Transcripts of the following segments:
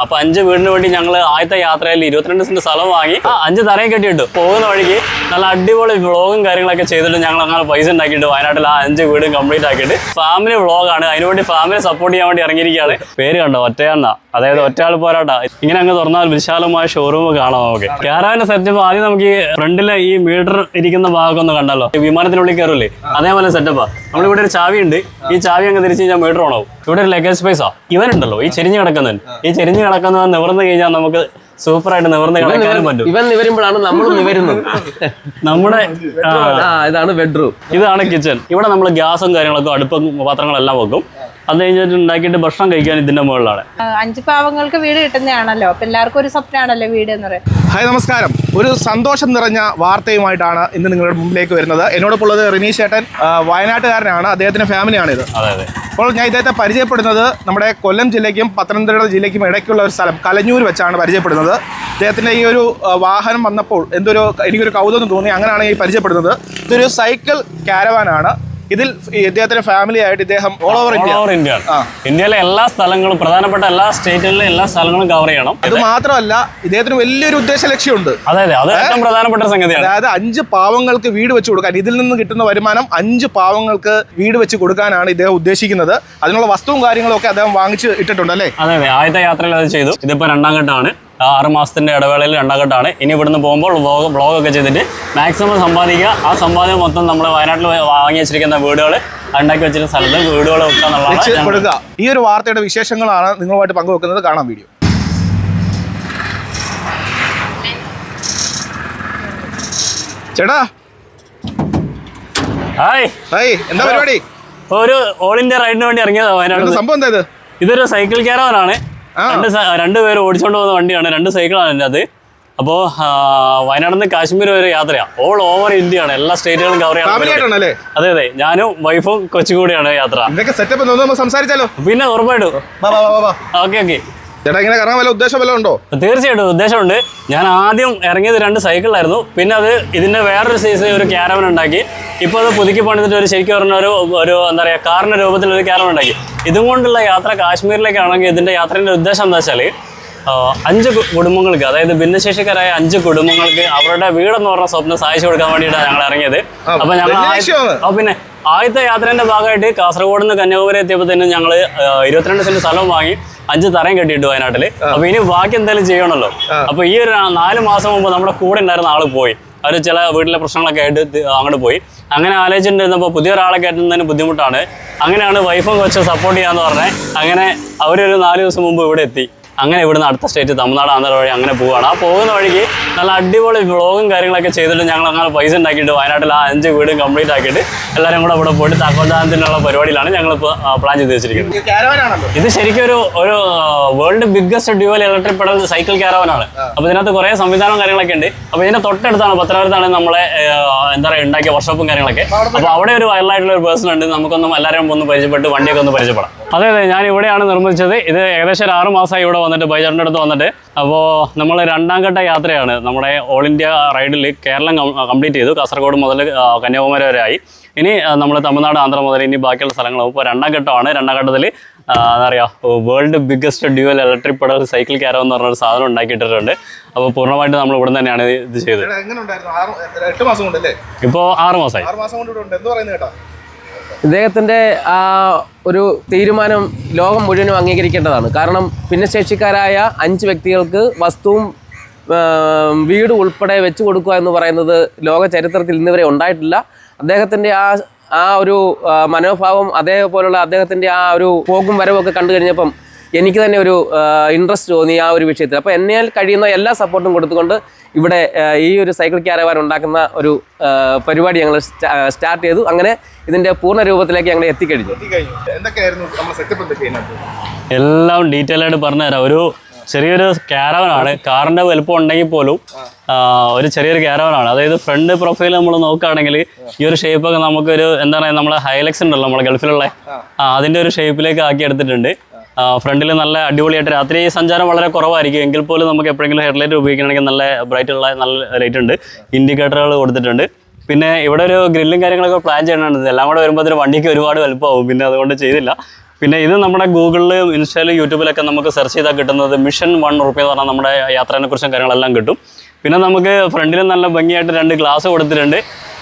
അപ്പൊ അഞ്ച് വീടിന് വേണ്ടി ഞങ്ങൾ ആദ്യത്തെ യാത്രയിൽ ഇരുപത്തിരണ്ട് സെന്റ് സ്ഥലം വാങ്ങി. ആ അഞ്ച് തറയും കെട്ടിയിട്ട്. പോകുന്ന വഴിക്ക് നല്ല അടിപൊളി വ്ളോഗും കാര്യങ്ങളൊക്കെ ചെയ്തിട്ട് ഞങ്ങൾ അങ്ങനെ പൈസ ഉണ്ടാക്കിയിട്ട് വയനാട്ടിൽ ആ അഞ്ച് വീടും കംപ്ലീറ്റ് ആക്കിയിട്ട് ഫാമിലി വ്ളോഗാണ് അതിനുവേണ്ടി ഫാമിലി സപ്പോർട്ട് ചെയ്യാൻ വേണ്ടി ഇറങ്ങിയിരിക്കുകയാണ്. പേര് കണ്ടോ? ഒറ്റയാണ്ണ. അതായത് ഒറ്റയാൾ പോരാട്ട. ഇങ്ങനെ അങ്ങ് തുറന്നാൽ വിശാലമായ ഷോറൂം കാണാം നമുക്ക്. ക്യാരാവിന്റെ സെറ്റപ്പ് ആദ്യം നമുക്ക് ഫ്രണ്ടിലെ ഈ മീറ്റർ ഇരിക്കുന്ന ഭാഗം ഒന്ന് കണ്ടല്ലോ വിമാനത്തിനുള്ളിൽ കയറില്ലേ അതേപോലെ സെറ്റപ്പാ നമ്മളിവിടെ ഒരു ചാവി ഉണ്ട് ഈ ചാവി അങ്ങ് തിരിച്ച് കഴിഞ്ഞാൽ മീറ്റർ ഓണാവും. ഇവിടെ ഒരു ലഗേജ് സ്പേസാ ഇവനുണ്ടല്ലോ ഈ ചെരിഞ്ഞ് കിടക്കുന്നവൻ. ഈ ചെരിഞ്ഞ് കിടക്കുന്നവൻ നിവർന്ന് കഴിഞ്ഞാൽ നമുക്ക് സൂപ്പറായിട്ട് നിവർന്ന് കിടക്കാനും പറ്റും. ഇവൻ നിവരുമ്പോഴാണ് നമ്മൾ നിവരുന്നത്. നമ്മുടെ ഇതാണ് ബെഡ്റൂം. ഇതാണ് കിച്ചൺ. ഇവിടെ നമ്മൾ ഗ്യാസും കാര്യങ്ങളൊക്കെ അടുപ്പും പാത്രങ്ങളെല്ലാം വെക്കും. അത് കഴിഞ്ഞിട്ട് ഉണ്ടാക്കിയിട്ട് ഭക്ഷണം കഴിക്കാൻ ഇതിന്റെ മുകളിലാണ്. അഞ്ച് പാവങ്ങൾക്ക് വീട് കിട്ടുന്നതാണല്ലോ. അപ്പൊ എല്ലാവർക്കും ഒരു സ്വപ്നമാണല്ലോ വീട് എന്ന് പറയുന്നത്. ഹായ് നമസ്കാരം. ഒരു സന്തോഷം നിറഞ്ഞ വാർത്തയുമായിട്ടാണ് ഇന്ന് നിങ്ങളുടെ മുമ്പിലേക്ക് വരുന്നത്. എന്നോടൊപ്പം ഉള്ളത് റിനീഷ് ചേട്ടൻ വയനാട്ടുകാരനാണ്. അദ്ദേഹത്തിന്റെ ഫാമിലിയാണ് അതെ അതെ. അപ്പോൾ ഞാൻ ഇദ്ദേഹത്തെ പരിചയപ്പെടുന്നത് നമ്മുടെ കൊല്ലം ജില്ലയ്ക്കും പത്തനംതിട്ട ജില്ലയ്ക്കും ഇടയ്ക്കുള്ള ഒരു സ്ഥലം കലഞ്ഞൂർ വെച്ചാണ് പരിചയപ്പെടുന്നത്. അദ്ദേഹത്തിന്റെ ഈ ഒരു വാഹനം വന്നപ്പോൾ എന്തൊരു എനിക്കൊരു കൗതുകം തോന്നി. അങ്ങനെയാണ് ഈ പരിചയപ്പെടുന്നത്. ഇതൊരു സൈക്കിൾ കാരവാനാണ് ഇതിൽ ഇദ്ദേഹത്തിന്റെ ഫാമിലി ആയിട്ട് ഇദ്ദേഹം all over India over India ഇന്ത്യയിലെ എല്ലാ സ്ഥലങ്ങളും പ്രധാനപ്പെട്ട എല്ലാ സ്റ്റേറ്റുകളിലെ എല്ലാ സ്ഥലങ്ങളും കവർ ചെയ്യണം. അത് മാത്രമല്ല ഇദ്ദേഹത്തിന് വലിയൊരു ഉദ്ദേശ ലക്ഷ്യമുണ്ട്. അതെ അതെ. അത് ഏറ്റവും പ്രധാനപ്പെട്ട സംഗതിയാണ്. അതായത് അഞ്ച് പാവങ്ങൾക്ക് വീട് വെച്ച് കൊടുക്കാൻ ഇതിൽ നിന്ന് കിട്ടുന്ന വരുമാനം അഞ്ച് പാവങ്ങൾക്ക് വീട് വെച്ച് കൊടുക്കാനാണ് ഇദ്ദേഹം ഉദ്ദേശിക്കുന്നത്. അതിനുള്ള വസ്തുവും കാര്യങ്ങളും ഒക്കെ അദ്ദേഹം വാങ്ങിച്ച് ഇട്ടിട്ടുണ്ട് അല്ലേ? അതെ അതെ. ആദ്യത്തെ യാത്രയിൽ അത് ചെയ്തു. ഇതിപ്പോ രണ്ടാം ഘട്ടമാണ്. ആറ് മാസത്തിന്റെ ഇടവേളയിൽ രണ്ടാഘട്ടമാണ്. ഇനി ഇവിടുന്ന് പോകുമ്പോൾ വ്ളോഗ് വ്ളോഗൊക്കെ ചെയ്തിട്ട് മാക്സിമം സമ്പാദിക്കുക. ആ സമ്പാദ്യം മൊത്തം നമ്മൾ വയനാട്ടിൽ വാങ്ങി വെച്ചിരിക്കുന്ന വീടുകൾ ഉണ്ടാക്കി വെച്ചിരുന്ന സ്ഥലത്ത് വീടുകൾ വെക്കുക ഈ ഒരു വാർത്തയുടെ വിശേഷങ്ങളാണ് നിങ്ങളുമായിട്ട് പങ്കുവെക്കുന്നത്. കാണാം വീഡിയോ. ചേട്ടാ. ഹായ്. ഹായ്. എന്താ പരിപാടി? ഒരു ഓൾ ഇന്ത്യ റൈഡിന് വേണ്ടി ഇറങ്ങിയതാണ് വയനാട് സംഭവം എന്താ ഇത്? ഇതൊരു സൈക്കിൾ ക്യാരവനാണ് ആ. രണ്ട് സ- രണ്ട് പേര് ഓടിച്ചോണ്ട് പോകുന്ന വണ്ടിയാണ് രണ്ട് സൈക്കിളാണ് എന്റെ അത്. അപ്പോൾ വയനാട് നിന്ന് കാശ്മീർ വരെ യാത്രയാണ് ഓൾ ഓവർ ഇന്ത്യയാണ് എല്ലാ സ്റ്റേറ്റുകളും കവർ ചെയ്യാൻ അതെ അതെ. ഞാനും വൈഫും കൊച്ചു കൂടിയാണ് യാത്ര. സെറ്റപ്പ് സംസാരിച്ചാലോ? പിന്നെ ഉറപ്പായിട്ടും. ഓക്കെ ഓക്കെ ചേട്ടാ ഇങ്ങനെ കറങ്ങാൻ വല്ല ഉദ്ദേശം വല്ലതും ഉണ്ടോ? തീർച്ചയായിട്ടും ഉദ്ദേശമുണ്ട്. ഞാൻ ആദ്യം ഇറങ്ങിയത് രണ്ട് സൈക്കിളായിരുന്നു പിന്നെ അത് ഇതിന്റെ വേറൊരു സൈസ് ഒരു ക്യാരവൻ ഉണ്ടാക്കി. ഇപ്പോൾ അത് പുതുക്കി പണിതിട്ട് ഒരു ശരിക്കും പറഞ്ഞ ഒരു ഒരു എന്താ പറയുക കാറിന്റെ രൂപത്തിൽ ഒരു ക്യാരവൻ ഉണ്ടാക്കി. ഇതും കൊണ്ടുള്ള യാത്ര കാശ്മീരിലേക്കാണെങ്കിൽ ഇതിന്റെ യാത്രയുടെ ഉദ്ദേശം എന്താ വെച്ചാൽ അഞ്ച് കുടുംബങ്ങൾക്ക് അതായത് ഭിന്നശേഷിക്കാരായ അഞ്ച് കുടുംബങ്ങൾക്ക് അവരുടെ വീടെന്ന് പറഞ്ഞ സ്വപ്നം സഹായിച്ചു കൊടുക്കാൻ വേണ്ടിയിട്ടാണ് ഞങ്ങൾ ഇറങ്ങിയത്. അപ്പൊ ഞങ്ങൾ പിന്നെ ആദ്യത്തെ യാത്രേന്റെ ഭാഗമായിട്ട് കാസർഗോഡ് നിന്ന് കന്യാകുമാരി എത്തിയപ്പോൾ തന്നെ ഞങ്ങൾ ഇരുപത്തിരണ്ട് സെന്റ് സ്ഥലം വാങ്ങി അഞ്ച് തറയും കെട്ടിയിട്ട് വയനാട്ടിൽ അപ്പോൾ ഇനി ബാക്കി എന്തായാലും ചെയ്യണമല്ലോ അപ്പോൾ ഈ ഒരു നാല് മാസം മുമ്പ് നമ്മുടെ കൂടെ ഉണ്ടായിരുന്ന ആൾ പോയി. അവർ ചില വീട്ടിലെ പ്രശ്നങ്ങളൊക്കെ ആയിട്ട് അങ്ങോട്ട് പോയി. അങ്ങനെ ആലോചിച്ചിട്ടുണ്ടായിരുന്നപ്പോൾ പുതിയ ഒരാളെ കയറ്റുന്നതിന് ബുദ്ധിമുട്ടാണ്. അങ്ങനെയാണ് വൈഫും കൊച്ചും സപ്പോർട്ട് ചെയ്യാന്ന് പറഞ്ഞത് അങ്ങനെ അവരൊരു നാല് ദിവസം മുമ്പ് ഇവിടെ എത്തി. അങ്ങനെ ഇവിടുന്ന് അടുത്ത സ്റ്റേറ്റ് തമിഴ്നാട് ആന്ധ്ര വഴി അങ്ങനെ പോവുകയാണ് ആ പോകുന്ന വഴിക്ക് നല്ല അടിപൊളി വ്ളോഗും കാര്യങ്ങളൊക്കെ ചെയ്തിട്ട് ഞങ്ങൾ അങ്ങനെ പൈസ ഉണ്ടാക്കിയിട്ട് വയനാട്ടിൽ ആ അഞ്ച് വീടും കംപ്ലീറ്റ് ആക്കിയിട്ട് എല്ലാവരും കൂടെ ഇവിടെ പോയിട്ട് താക്കോൽദാനത്തിനുള്ള പരിപാടിയിലാണ് ഞങ്ങൾ ഇപ്പോൾ പ്ലാൻ ചെയ്ത് വെച്ചിരിക്കുന്നത്. ഇത് ശരിക്കും ഒരു ഒരു world biggest dual electric pedal cycle ക്യാരവനാണ് അപ്പോൾ ഇതിനകത്ത് കുറേ സംവിധാനവും കാര്യങ്ങളൊക്കെ ഉണ്ട്. അപ്പോൾ ഇതിന്റെ തൊട്ടടുത്താണ് പത്തനാപുരത്താണ് നമ്മളെ എന്താ പറയുക ഉണ്ടാക്കിയ വർക്ക്ഷോപ്പും കാര്യങ്ങളൊക്കെ. അപ്പോൾ അവിടെ ഒരു വൈറലായിട്ടുള്ള ഒരു പേഴ്സൺ ഉണ്ട്. നമുക്കൊന്നും എല്ലാവരും ഒന്ന് പരിചയപ്പെട്ട് വണ്ടിയൊക്കെ ഒന്ന് പരിചയപ്പെടാം. അതെ അതെ ഞാൻ ഇവിടെയാണ് നിർമ്മിച്ചത്. ഇത് ഏകദേശം ഒരു ആറ് മാസമായി ഇവിടെ വന്നിട്ട് ബൈജാറിന്റെ അടുത്ത് വന്നിട്ട്. അപ്പോൾ നമ്മൾ രണ്ടാം ഘട്ട യാത്രയാണ്. നമ്മുടെ ഓൾ ഇന്ത്യ റൈഡിൽ കേരളം കംപ്ലീറ്റ് ചെയ്തു. കാസർഗോഡ് മുതൽ കന്യാകുമാരി വരെ ആയി. ഇനി നമ്മൾ തമിഴ്നാട് ആന്ധ്ര മുതൽ ഇനി ബാക്കിയുള്ള സ്ഥലങ്ങളും ഇപ്പോൾ രണ്ടാം ഘട്ടമാണ്. രണ്ടാം ഘട്ടത്തിൽ എന്താ പറയുക world biggest dual electric pedal cycle കാരോ എന്ന് പറഞ്ഞൊരു സാധനം ഉണ്ടാക്കിയിട്ടുണ്ട് അപ്പോൾ പൂർണമായിട്ട് നമ്മൾ ഇവിടെ തന്നെയാണ് ഇത് ചെയ്തത്. ഇപ്പോൾ ആറ് മാസമായി ആറ് മാസം കൊണ്ട് ഇവിടെ ഉണ്ട്. എന്ന് പറയുന്നത് കേട്ടാ? ഇദ്ദേഹത്തിന്റെ ആ ഒരു തീരുമാനം ലോകം മുഴുവനും അംഗീകരിക്കേണ്ടതാണ്. കാരണം ഭിന്നശേഷിക്കാരായ അഞ്ച് വ്യക്തികൾക്ക് വസ്തുവും വീട് ഉൾപ്പെടെ വെച്ചു കൊടുക്കുക എന്ന് പറയുന്നത് ലോക ചരിത്രത്തിൽ ഇന്നുവരെ ഉണ്ടായിട്ടില്ല. അദ്ദേഹത്തിന്റെ ആ ആ ഒരു മനോഭാവം അതേപോലുള്ള അദ്ദേഹത്തിന്റെ ആ ഒരു പോക്കും വരവും ഒക്കെ കണ്ടു കഴിഞ്ഞപ്പം എനിക്ക് തന്നെ ഒരു ഇൻട്രസ്റ്റ് തോന്നി ആ ഒരു വിഷയത്തിൽ. അപ്പോൾ എന്നാൽ കഴിയുന്ന എല്ലാ സപ്പോർട്ടും കൊടുത്തുകൊണ്ട് ഇവിടെ ഈ ഒരു സൈക്കിൾ ക്യാരവാൻ ഉണ്ടാക്കുന്ന ഒരു പരിപാടി ഞങ്ങൾ സ്റ്റാർട്ട് ചെയ്തു. അങ്ങനെ ഇതിന്റെ പൂർണ രൂപത്തിലേക്ക് ഞങ്ങൾ എത്തിക്കഴിഞ്ഞു. എല്ലാം ഡീറ്റെയിൽ ആയിട്ട് പറഞ്ഞുതരാം ഒരു ചെറിയൊരു ക്യാരവനാണ് കാറിന്റെ വലുപ്പം ഉണ്ടെങ്കിൽ പോലും ഒരു ചെറിയൊരു ക്യാരവനാണ് അതായത് ഫ്രണ്ട് പ്രൊഫൈൽ നമ്മൾ നോക്കുകയാണെങ്കിൽ ഈ ഒരു ഷേപ്പ് ഒക്കെ നമുക്കൊരു എന്താ പറയുക നമ്മളെ ഹൈലക്സ് ഉണ്ടല്ലോ നമ്മളെ ഗൾഫിലുള്ള ആ. അതിന്റെ ഒരു ഷേപ്പിലേക്ക് ആക്കി എടുത്തിട്ടുണ്ട്. ഫ്രണ്ടിൽ നല്ല അടിപൊളിയായിട്ട് രാത്രി സഞ്ചാരം വളരെ കുറവായിരിക്കും. എങ്കിൽ പോലും നമുക്ക് എപ്പോഴെങ്കിലും ഹെഡ്ലൈറ്റ് ഉപയോഗിക്കണമെങ്കിൽ നല്ല ബ്രൈറ്റ് ഉള്ള നല്ല ലൈറ്റ് ഉണ്ട്. ഇൻഡിക്കേറ്ററുകൾ കൊടുത്തിട്ടുണ്ട്. പിന്നെ ഇവിടെ ഒരു ഗ്രില്ലും കാര്യങ്ങളൊക്കെ പ്ലാൻ ചെയ്യണമെന്നുണ്ട് എല്ലാം കൂടെ വരുമ്പോൾ വണ്ടിക്ക് ഒരുപാട് വലുപ്പമാവും. പിന്നെ അതുകൊണ്ട് ചെയ്തില്ല. പിന്നെ ഇത് നമ്മുടെ ഗൂഗിളിലും ഇൻസ്റ്റയിലും യൂട്യൂബിലൊക്കെ നമുക്ക് സെർച്ച് ചെയ്താൽ കിട്ടുന്നത് മിഷൻ വൺ റുപ്യ എന്ന് പറഞ്ഞാൽ നമ്മുടെ യാത്രേനെ കുറിച്ചും കാര്യങ്ങളെല്ലാം കിട്ടും. പിന്നെ നമുക്ക് ഫ്രണ്ടിൽ നല്ല ഭംഗിയായിട്ട് രണ്ട് ഗ്ലാസ് കൊടുത്തിട്ടുണ്ട്.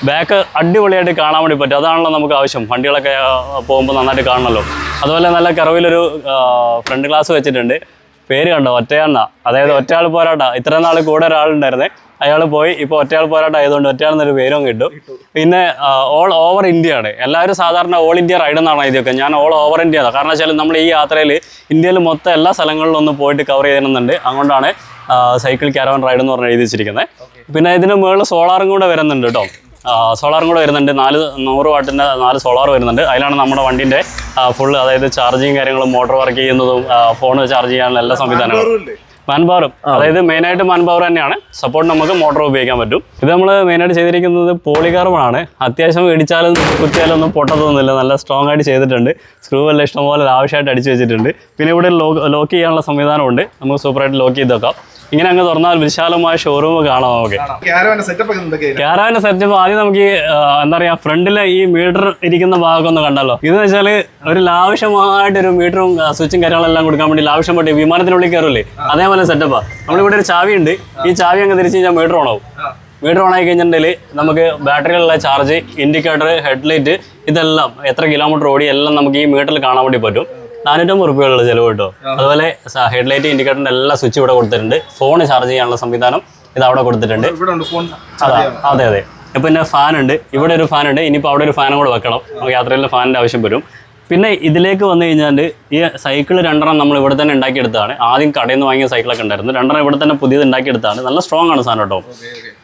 ബാക്ക് അടിപൊളിയായിട്ട് കാണാൻ വേണ്ടി പറ്റും. അതാണല്ലോ നമുക്ക് ആവശ്യം. വണ്ടികളൊക്കെ പോകുമ്പോൾ നന്നായിട്ട് കാണണമല്ലോ. അതുപോലെ നല്ല കറവിലൊരു ഫ്രണ്ട് ക്ലാസ് വെച്ചിട്ടുണ്ട്. പേര് കണ്ടോ? ഒറ്റയാണെന്നാ അതായത് ഒറ്റയാൾ പോരാട്ട. ഇത്ര നാൾ കൂടെ ഒരാളുണ്ടായിരുന്നേ. അയാൾ പോയി ഇപ്പോൾ ഒറ്റയാൾ പോരാട്ട ആയതുകൊണ്ട് ഒറ്റയാൾ എന്നൊരു പേരും കിട്ടും. പിന്നെ ഓൾ ഓവർ ഇന്ത്യ ആണ്. എല്ലാവരും സാധാരണ ഓൾ ഇന്ത്യ റൈഡ് എന്നാണ് ഇതൊക്കെ ഞാൻ ഓൾ ഓവർ ഇന്ത്യ ആണ് കാരണം വെച്ചാൽ നമ്മൾ ഈ യാത്രയിൽ ഇന്ത്യയിൽ മൊത്തം എല്ലാ സ്ഥലങ്ങളിലും ഒന്ന് പോയിട്ട് കവർ ചെയ്യുന്നുണ്ട് അതുകൊണ്ടാണ് സൈക്കിൾ ക്യാരവൻ റൈഡ് എന്ന് പറഞ്ഞ് എഴുതി വെച്ചിരിക്കുന്നത്. പിന്നെ ഇതിന് മുകളിൽ സോളാറും കൂടെ വരുന്നുണ്ട് കേട്ടോ. സോളാറും കൂടെ വരുന്നുണ്ട്. നാല് നൂറ് വാട്ടിന്റെ നാല് സോളാർ വരുന്നുണ്ട്. അതിലാണ് നമ്മുടെ വണ്ടിന്റെ ഫുൾ അതായത് ചാർജിങ് കാര്യങ്ങളും മോട്ടോർ വർക്ക് ചെയ്യുന്നതും ഫോൺ ചാർജ് ചെയ്യാനുള്ള എല്ലാ സംവിധാനങ്ങളും. മാൻപവറും അതായത് മെയിനായിട്ട് മാൻപവർ തന്നെയാണ്. സപ്പോർട്ട് നമുക്ക് മോട്ടോർ ഉപയോഗിക്കാൻ പറ്റും. ഇത് നമ്മൾ മെയിനായിട്ട് ചെയ്തിരിക്കുന്നത് പോളികാർബൺ ആണ്. അത്യാവശ്യം ഇടിച്ചാലും കുത്തിയാലും ഒന്നും പൊട്ടത്തൊന്നുമില്ല. നല്ല സ്ട്രോങ് ആയിട്ട് ചെയ്തിട്ടുണ്ട്. സ്ക്രൂ എല്ലാം ഇഷ്ടംപോലെ ആവശ്യമായിട്ട് അടിച്ചു വെച്ചിട്ടുണ്ട്. പിന്നെ ഇവിടെ ലോക്ക് ചെയ്യാനുള്ള സംവിധാനമുണ്ട്. നമുക്ക് സൂപ്പറായിട്ട് ലോക്ക് ചെയ്ത് വെക്കാം. ഇങ്ങനെ അങ്ങ് തുറന്നാൽ വിശാലമായ ഷോറൂം കാണാം നമുക്ക്. ക്യാരവാന്റെ സെറ്റപ്പ് ആദ്യം നമുക്ക് എന്താ പറയാ ഫ്രണ്ടിലെ ഈ മീറ്റർ ഇരിക്കുന്ന ഭാഗം ഒന്ന് കണ്ടല്ലോ ഇത് വെച്ചാൽ ഒരു ലാവശ്യമായിട്ട് ഒരു മീറ്ററും സ്വിച്ചും കാര്യങ്ങളെല്ലാം കൊടുക്കാൻ വേണ്ടി ലാവശ്യമായിട്ട് വിമാനത്തിനുള്ളിൽ കയറില്ലേ? അതേപോലെ സെറ്റപ്പാ നമ്മളിവിടെ ഒരു ചാവി ഉണ്ട്. ഈ ചാവി അങ്ങ് തിരിച്ച് കഴിഞ്ഞാൽ മീറ്റർ ഓണാവും. മീറ്റർ ഓണായി ആയി കഴിഞ്ഞിട്ടുണ്ടെങ്കിൽ നമുക്ക് ബാറ്ററിയിലുള്ള ചാർജ് ഇൻഡിക്കേറ്റർ ഹെഡ്ലൈറ്റ് ഇതെല്ലാം എത്ര കിലോമീറ്റർ ഓടി എല്ലാം നമുക്ക് ഈ മീറ്ററിൽ കാണാൻ വേണ്ടി പറ്റും. നാനൂറ്റമ്പത് റുപ്യയുള്ള ചിലവ് കേട്ടോ. അതുപോലെ ഹെഡ്ലൈറ്റ് ഇൻഡിക്കേറ്റർ എല്ലാ സ്വിച്ച് ഇവിടെ കൊടുത്തിട്ടുണ്ട്. ഫോൺ ചാർജ് ചെയ്യാനുള്ള സംവിധാനം ഇത് അവിടെ കൊടുത്തിട്ടുണ്ട്. അതെ അതെ ഇപ്പൊ പിന്നെ ഫാൻ ഉണ്ട്. ഇവിടെ ഒരു ഫാൻ ഉണ്ട്. ഇനിയിപ്പോൾ അവിടെ ഒരു ഫാനും കൂടെ വെക്കണം. നമുക്ക് യാത്രയിൽ ഫാനിന്റെ ആവശ്യം വരും. പിന്നെ ഇതിലേക്ക് വന്നു കഴിഞ്ഞാൽ ഈ സൈക്കിൾ രണ്ടെണ്ണം നമ്മൾ ഇവിടെ തന്നെ ഉണ്ടാക്കിയെടുത്താണ് ആദ്യം കടയിൽ നിന്ന് വാങ്ങിയ സൈക്കിളൊക്കെ ഉണ്ടായിരുന്നു. രണ്ടെണ്ണം ഇവിടെ തന്നെ പുതിയത് ഉണ്ടാക്കിയെടുത്താണ് നല്ല സ്ട്രോങ് ആണ് സാധനം കേട്ടോ.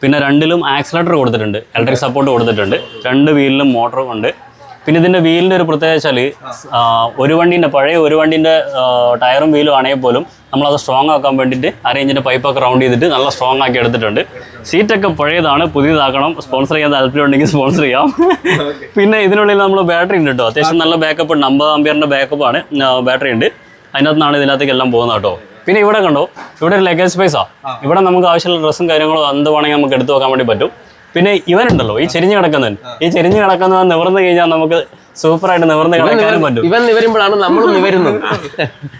പിന്നെ രണ്ടിലും ആക്സിലേറ്റർ കൊടുത്തിട്ടുണ്ട്. ഇലക്ട്രിക് സപ്പോർട്ട് കൊടുത്തിട്ടുണ്ട്. രണ്ട് വീലിലും മോട്ടറും ഉണ്ട്. പിന്നെ ഇതിന്റെ വീലിന്റെ ഒരു പ്രത്യേകത ഒരു വണ്ടിന്റെ പഴയ ഒരു വണ്ടിന്റെ ടയറും വീലും ആണെങ്കിൽ പോലും നമ്മൾ അത് സ്ട്രോങ് ആക്കാൻ വേണ്ടിയിട്ട് അരേഞ്ചിന്റെ പൈപ്പൊക്കെ റൗണ്ട് ചെയ്തിട്ട് നല്ല സ്ട്രോങ് ആക്കി എടുത്തിട്ടുണ്ട്. സീറ്റൊക്കെ പഴയതാണ് പുതിയതാക്കണം. സ്പോൺസർ ചെയ്യാൻ താല്പര്യം ഉണ്ടെങ്കിൽ സ്പോൺസർ ചെയ്യാം. പിന്നെ ഇതിനുള്ളിൽ നമ്മൾ ബാറ്ററി ഉണ്ട് കേട്ടോ. അത്യാവശ്യം നല്ല ബാക്കപ്പ് ഉണ്ട്. അമ്പത് ബാക്കപ്പ് ആണ് ബാറ്ററി ഉണ്ട്. അതിനകത്തുനിന്നാണ് ഇതിനകത്തേക്ക് എല്ലാം പോകുന്നത് കേട്ടോ. പിന്നെ ഇവിടെ കണ്ടോ ഇവിടെ ഒരു ലഗേജ് സ്പേസാ ഇവിടെ നമുക്ക് ആവശ്യമുള്ള ഡ്രസ്സും കാര്യങ്ങളും എന്ത് വേണമെങ്കിൽ നമുക്ക് എടുത്തു വെക്കാൻ വേണ്ടി പറ്റും. പിന്നെ ഇവനുണ്ടല്ലോ ഈ ചെരിഞ്ഞ് കിടക്കുന്നവൻ. ഈ ചെരിഞ്ഞ് കിടക്കുന്നവൻ നിവർന്നു കഴിഞ്ഞാൽ നമുക്ക് സൂപ്പർ ആയിട്ട് നിവർന്ന് കിടക്കാനും പറ്റും. ഇവൻ നിവരുമ്പോഴാണ് നമ്മളും നിവരുന്നത്.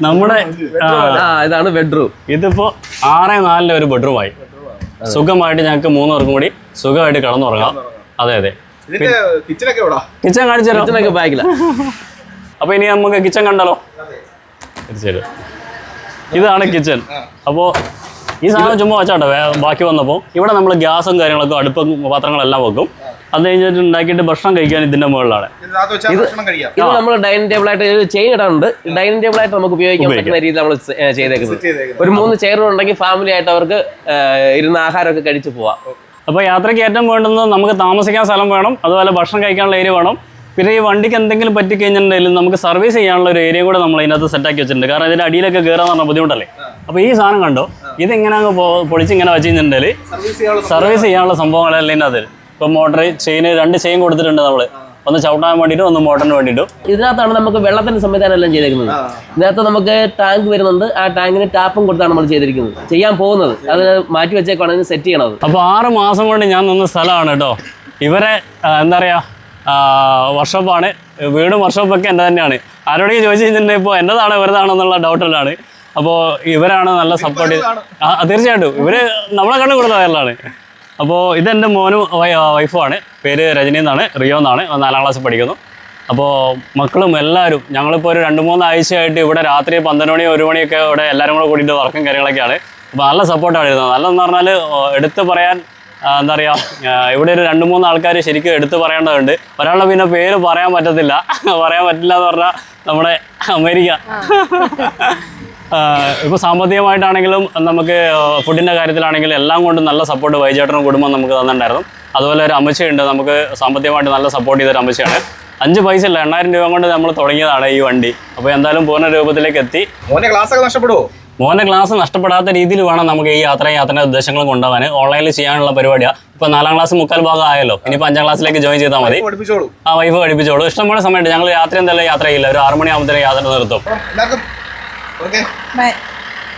നമ്മുടെ ഇതാണ് ബെഡ്റൂം ഇതിപ്പോ ആറ് നാലിലെ ഒരു ബെഡ്റൂമായി സുഖമായിട്ട് ഞങ്ങൾക്ക് മൂന്ന് പേർക്കും കൂടി സുഖമായിട്ട് കിടന്നുറങ്ങാം. അതെ അതെ. കിച്ചണൊക്കെ കിച്ചൺ കാണിച്ചു തരാം ഇതിനൊക്കെ ബാഗില അപ്പൊ ഇനി നമുക്ക് കിച്ചൺ കണ്ടാലോ? തീർച്ചയായിട്ടും ഇതാണ് കിച്ചൺ അപ്പോൾ ഈ സാധനം ചുമ്മാ വെച്ചാട്ടോ വേ- ബാക്കി വന്നപ്പോൾ ഇവിടെ നമ്മൾ ഗ്യാസും കാര്യങ്ങളൊക്കെ അടുപ്പും പാത്രങ്ങളെല്ലാം വെക്കും. അത് കഴിഞ്ഞിട്ട് ഉണ്ടാക്കിയിട്ട് ഭക്ഷണം കഴിക്കാൻ ഇതിന്റെ മുകളിലാണ്. ഇത് നമ്മൾ ഡൈനിങ് ടേബിൾ ആയിട്ട് ഒരു ചെയിൻ ഇടാനുണ്ട് ഡൈനിങ് ടേബിൾ ആയിട്ട് നമുക്ക് ഉപയോഗിക്കാൻ പറ്റുന്ന രീതിയിൽ നമ്മൾ ചെയ്തേക്കുന്നത്. ഒരു മൂന്ന് ചെയറുകൾ ഉണ്ടെങ്കിൽ ഫാമിലി ആയിട്ട് അവർക്ക് ഇരുന്ന് ആഹാരമൊക്കെ കഴിച്ചു പോവാം. അപ്പോൾ യാത്രയ്ക്ക് ഏറ്റവും വേണ്ടുന്നത് നമുക്ക് താമസിക്കാൻ സ്ഥലം വേണം അതുപോലെ ഭക്ഷണം കഴിക്കാനുള്ള ഏരിയ വേണം. പിന്നെ ഈ വണ്ടിക്ക് എന്തെങ്കിലും പറ്റിക്കഴിഞ്ഞിട്ടുണ്ടെങ്കിലും നമുക്ക് സർവീസ് ചെയ്യാനുള്ള ഒരു ഏരിയ കൂടെ നമ്മൾ ഇതിനകത്ത് സെറ്റാക്കി വെച്ചിട്ടുണ്ട്. കാരണം ഇതിന്റെ അടിയിലൊക്കെ കയറാന്ന് പറഞ്ഞാൽ ബുദ്ധിമുട്ടല്ലേ? അപ്പോൾ ഈ സാധനം കണ്ടോ? ഇതിങ്ങനെ അങ്ങ് പൊളിച്ചിങ്ങനെ പൊളിച്ച് ഇങ്ങനെ വെച്ച് കഴിഞ്ഞിട്ടുണ്ടെങ്കിൽ സർവീസ് ചെയ്യാനുള്ള സംഭവങ്ങളല്ല അത് സംഭവങ്ങളെല്ലാം ഇതിനകത്ത് ഇപ്പം മോട്ടർ ചെയിൻ രണ്ട് ചെയിൻ കൊടുത്തിട്ടുണ്ട് നമ്മൾ ഒന്ന് ചവിട്ടാൻ വേണ്ടിയിട്ടും ഒന്ന് മോട്ടറിന് വേണ്ടിയിട്ടും. ഇതിനകത്താണ് നമുക്ക് വെള്ളത്തിന്റെ സംവിധാനം എല്ലാം ചെയ്തിരിക്കുന്നത് ഇതിനകത്ത് നമുക്ക് ടാങ്ക് വരുന്നുണ്ട്. ആ ടാങ്കിന് ടാപ്പും കൊടുത്താണ് നമ്മൾ ചെയ്തിരിക്കുന്നത്. ചെയ്യാൻ പോകുന്നത്. അത് മാറ്റി വെച്ചേക്കാണ് സെറ്റ് ചെയ്യണത്. അപ്പോൾ ആറ് മാസം കൊണ്ട് ഞാൻ നിന്ന സ്ഥലമാണ് കേട്ടോ. ഇവരെ എന്താ പറയുക വർഷോപ്പാണ് വീടും വർഷോപ്പൊക്കെ എന്റെ തന്നെയാണ്. ആരോടെങ്കിലും ചോദിച്ചു കഴിഞ്ഞിട്ടുണ്ടെങ്കിൽ ഇപ്പോൾ എന്റെതാണോ ഇവരതാണോ എന്നുള്ള ഡൗട്ടുള്ളതാണ് അപ്പോൾ ഇവരാണ് നല്ല സപ്പോർട്ട് തീർച്ചയായിട്ടും. ഇവർ നമ്മളെ കണ്ടു കൊടുത്തവരിലാണ് അപ്പോൾ ഇതെന്റെ മോനും വൈഫുമാണ് പേര് രജനി എന്നാണ്. റിയോ എന്നാണ്. നാലാം ക്ലാസ് പഠിക്കുന്നു. അപ്പോൾ മക്കളും എല്ലാവരും ഞങ്ങളിപ്പോൾ ഒരു രണ്ട് മൂന്ന് ആഴ്ചയായിട്ട് ഇവിടെ രാത്രി പന്ത്രണ്ട് മണി ഒരു മണിയൊക്കെ ഇവിടെ എല്ലാവരും കൂടെ കൂടിയിട്ട് വർക്കും കാര്യങ്ങളൊക്കെയാണ് അപ്പോൾ നല്ല സപ്പോർട്ടാണ് ഇരുന്നത് നല്ലതെന്ന് പറഞ്ഞാൽ എടുത്തു പറയാൻ എന്താ പറയുക ഇവിടെ ഒരു രണ്ട് മൂന്ന് ആൾക്കാർ ശരിക്കും എടുത്തു പറയേണ്ടതുണ്ട്. ഒരാളുടെ പിന്നെ പേര് പറയാൻ പറ്റത്തില്ല. പറയാൻ പറ്റില്ല എന്ന് പറഞ്ഞാൽ നമ്മുടെ അമേരിക്ക. ഇപ്പോൾ സാമ്പത്തികമായിട്ടാണെങ്കിലും നമുക്ക് ഫുഡിന്റെ കാര്യത്തിലാണെങ്കിലും എല്ലാം കൊണ്ടും നല്ല സപ്പോർട്ട് വൈചേട്ടനും കുടുംബം നമുക്ക് തന്നിട്ടുണ്ടായിരുന്നു. അതുപോലെ ഒരു അമ്മച്ചയുണ്ട് നമുക്ക് സാമ്പത്തികമായിട്ട് നല്ല സപ്പോർട്ട് ചെയ്തൊരു അമ്മച്ചയാണ്. അഞ്ച് പൈസ ഇല്ല എണ്ണായിരം രൂപ കൊണ്ട് നമ്മൾ തുടങ്ങിയതാണ് ഈ വണ്ടി. അപ്പോൾ എന്തായാലും പൂർണ രൂപത്തിലേക്ക് എത്തി. മോനെ ക്ലാസ് ഒക്കെ നഷ്ടപ്പെടുമോ മോനെ ക്ലാസ് നഷ്ടപ്പെടാത്ത രീതിയിൽ വേണം നമുക്ക് ഈ യാത്ര യാത്രയുടെ ഉദ്ദേശങ്ങളും കൊണ്ടുപോകാൻ. ഓൺലൈനിൽ ചെയ്യാനുള്ള പരിപാടിയാണ് ഇപ്പോൾ നാലാം ക്ലാസ് മുക്കാൽ ഭാഗം ആയല്ലോ. ഇനി അഞ്ചാം ക്ലാസ്സിലേക്ക് ജോയിൻ ചെയ്താൽ മതി. ആ വൈഫ് പഠിപ്പിച്ചോളൂ. ഇഷ്ടംപോലെ സമയത്ത് ഞങ്ങൾ രാത്രി എന്തായാലും യാത്ര ചെയ്യില്ല ഒരു ആറ് മണിയാകുമ്പോഴത്തേക്ക് യാത്ര നിർത്തും. അപ്പം എല്ലാവർക്കും ഓക്കെ ബൈ